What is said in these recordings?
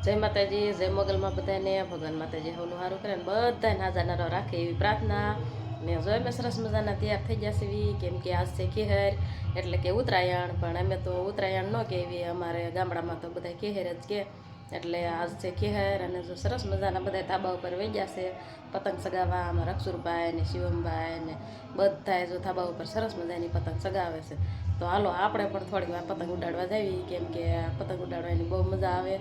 જય માતાજી, જય મોગલમાં બધાને, ભગવાન માતાજી હવનું સારું કરે ને બધાને હાજર નારો રાખે એવી પ્રાર્થના. ને જો અમે સરસ મજાના તૈયાર થઈ ગયા છીએ, કેમ કે આજ છે કેહર, એટલે કે ઉત્તરાયણ, પણ અમે તો ઉત્તરાયણ ન કહેવી અમારે ગામડામાં તો બધા કેહર જ કે. એટલે આજ છે કેહર, અને જો સરસ મજાના બધા ધાબા ઉપર વહી ગયા છે, પતંગ સગાવવા અમારા અક્ષુરભાઈ ને શિવમભાઈ ને બધાએ જો ધાબા ઉપર સરસ મજાની પતંગ સગાવે છે. તો હાલો, આપણે પણ થોડીક વાર પતંગ ઉડાડવા જઈએ કેમ કે પતંગ ઉડાડવાની બહુ મજા આવે,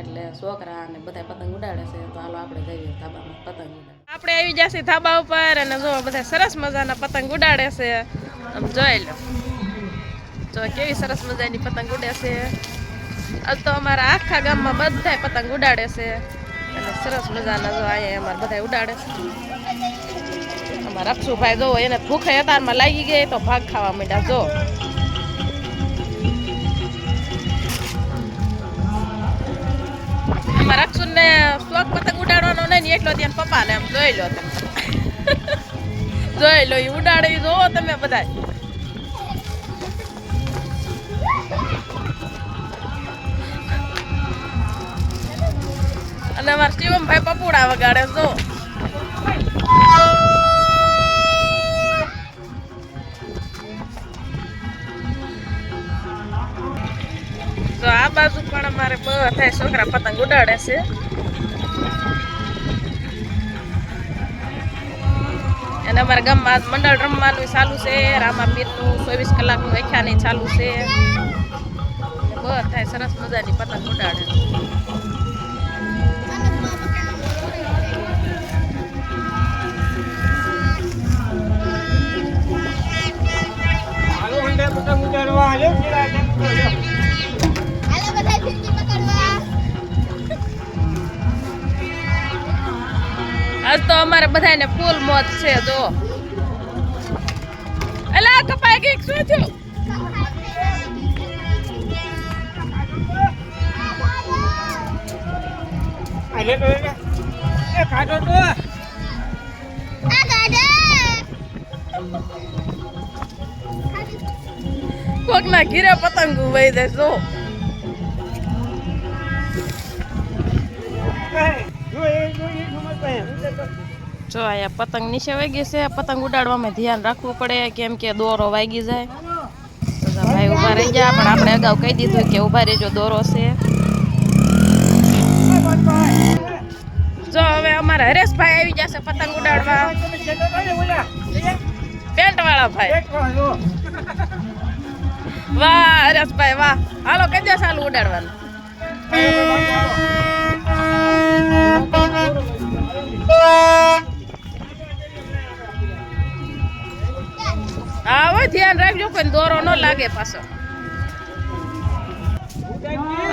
એટલે છોકરા અને બધા પતંગ ઉડાડે છે, તો હાલો આપણે જઈએ ધાબામાં પતંગ ઉડાડવા. આપણે આવી જશે ધાબા ઉપર અને જો બધા સરસ મજાના પતંગ ઉડાડે છે. આમ જોઈ લો. જો કેવી સરસ મજાની પતંગ ઉડે છે. આજ તો અમારા આખા ગામમાં બધા પતંગ ઉડાડે છે. અને સરસ મજાના જો અહીંયા અમારે બધા ઉડાડે છે. અમારા અક્ષુભાઈ જો એને ભૂખે અતારમાં લાગી ગઈ તો ભાગ ખાવા માંડ્યા, જો. અમારા અક્ષુને શોખ પતંગ ઉડાડવાનો નહીં ને એટલો ત્યાં પપ્પાને એમ જોઈ લો તમે. જોઈ લો એ ઉડાડે જોવો તમે બધા અને અમારા શિવમભાઈ પપુડા વગાડે જો બાજુ પણ અમારે બધા છોકરા પતંગ ઉડાડે છે. અને અમારા ગામમાં મંડળ રમવાનું ચાલુ છે. રામાપીરનું ચોવીસ કલાકનું વ્યાખ્યાન ચાલુ છે. બધા સરસ મજાની પતંગ ઉડાડે. અમારે બધાને ફૂલ મોજ છે જો એલા કપાઈ ગઈ શું થયું હાલે તો એ કાઢો તો આ ગાડા કોકના ઘીરે પતંગ જો. ઉડે તો. જો અહીંયા પતંગ નીચે વાગી છે, પતંગ ઉડાડવામાં ધ્યાન રાખવું પડે, કેમ કે દોરો વાગી જાય. ભાઈ ઊભા રહી ગયા, પણ આપણે અગાઉ કહી દીધું કે ઊભા રહેજો, દોરો છે. જો હવે અમારા હરેશભાઈ આવી જશે પતંગ ઉડાડવા. પેન્ટ વાળા ભાઈ. વાહ, હરેશભાઈ, વાહ. હાલો કઈ દે ચાલુ ઉડાડવાનું. હા ધ્યાન રાખજો કોઈ દોરો ન લાગે પાછો.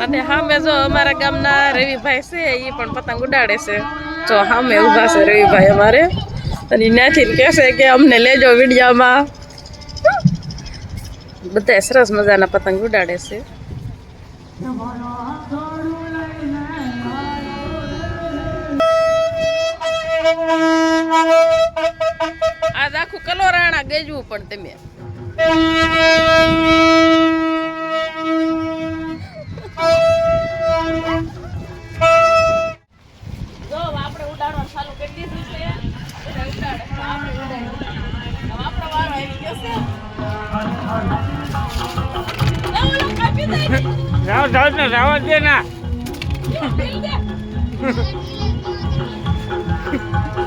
અને સામે જો અમારા ગામના રવિભાઈ છે એ પણ પતંગ ઉડાડે છે. જો સામે ઊભા છે રવિભાઈ અમારે. અને ત્યાંથી કહેશે કે અમને લેજો વિડીયામાં. બધા સરસ મજાના પતંગ ઉડાડે છે. કાપી પણ તમે. રાવ જાવ ને રાવા દે ના.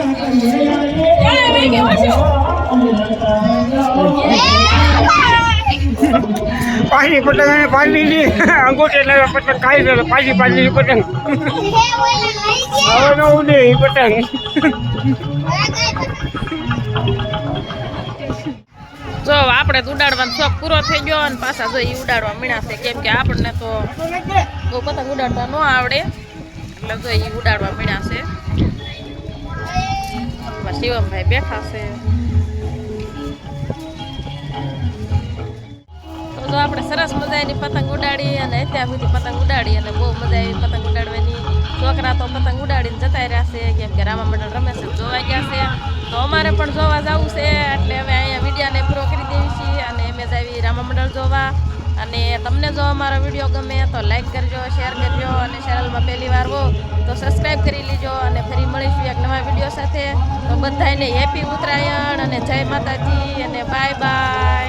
પાછી પતંગ અને દીધી અંગૂઠે ને પતંગ ખાઈ ગયો. પાછી દીધી પતંગ. હવે ન ઉડે એ પતંગ. જો આપણે તો ઉડાડવાનો શોખ પૂરો થઈ ગયો અને પાછા જો ઉડાડવા છે. કેમ કે આપણને તો બહુ પતંગ ઉડાડતા ન આવડે. એટલે જો એ ઉડાડવા પડ્યા છે. શિવમભાઈ બેઠા છે. સરસ મજાની પતંગ ઉડાડી અને અત્યાર સુધી પતંગ ઉડાડી અને બહુ મજા આવી પતંગ ઉડાડવાની. છોકરા તો પતંગ ઉડાડીને જતા રહ્યા છે, કેમ કે રામા મંડળ રમે છે, જોવા ગયા છે. તો અમારે પણ જોવા જવું છે, એટલે હવે અહીંયા વિડીયાને પૂરો કરી દેવી છીએ અને અમે જાવી રામા મંડળ જોવા. અને તમને જો અમારો વીડિયો ગમે તો લાઈક કરજો શેર કરજો અને ચેનલમાં પહેલી વાર હો, તો સબસ્ક્રાઈબ કરી લેજો અને ફરી મળીશું એક નવા વીડિયો સાથે. તો બધાને હેપી ઉત્તરાયણ અને જય માતાજી અને બાય બાય